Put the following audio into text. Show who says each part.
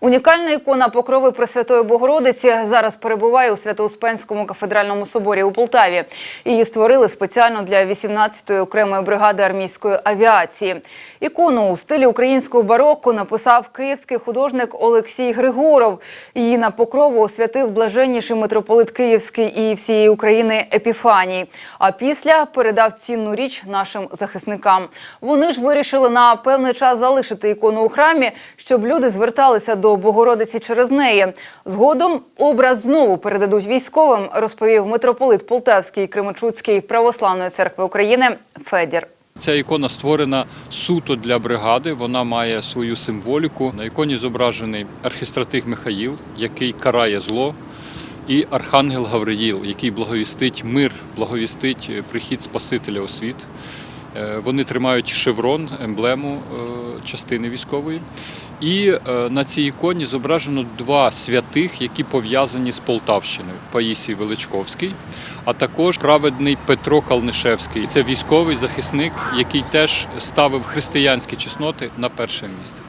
Speaker 1: Унікальна ікона Покрови Пресвятої Богородиці зараз перебуває у Свято-Успенському кафедральному соборі у Полтаві. Її створили спеціально для 18-ї окремої бригади армійської авіації. Ікону у стилі українського барокко написав київський художник Олексій Григоров. Її на покрову освятив блаженніший митрополит Київський і всієї України Епіфаній. А після передав цінну річ нашим захисникам. Вони ж вирішили на певний час залишити ікону у храмі, щоб люди зверталися до Богородиці через неї. Згодом образ знову передадуть військовим, розповів митрополит Полтавський і Кременчуцький православної церкви України Федір.
Speaker 2: Ця ікона створена суто для бригади. Вона має свою символіку. На іконі зображений архістратиг Михаїл, який карає зло, і архангел Гавриїл, який благовістить мир, благовістить прихід Спасителя у світ. Е, Вони тримають шеврон, емблему е, частини військової. І е, на цій іконі зображено два святих, які пов'язані з Полтавщиною: Паїсій Величковський, а також праведний Петро Калнишевський. Це військовий захисник, який теж ставив християнські чесноти на перше місце.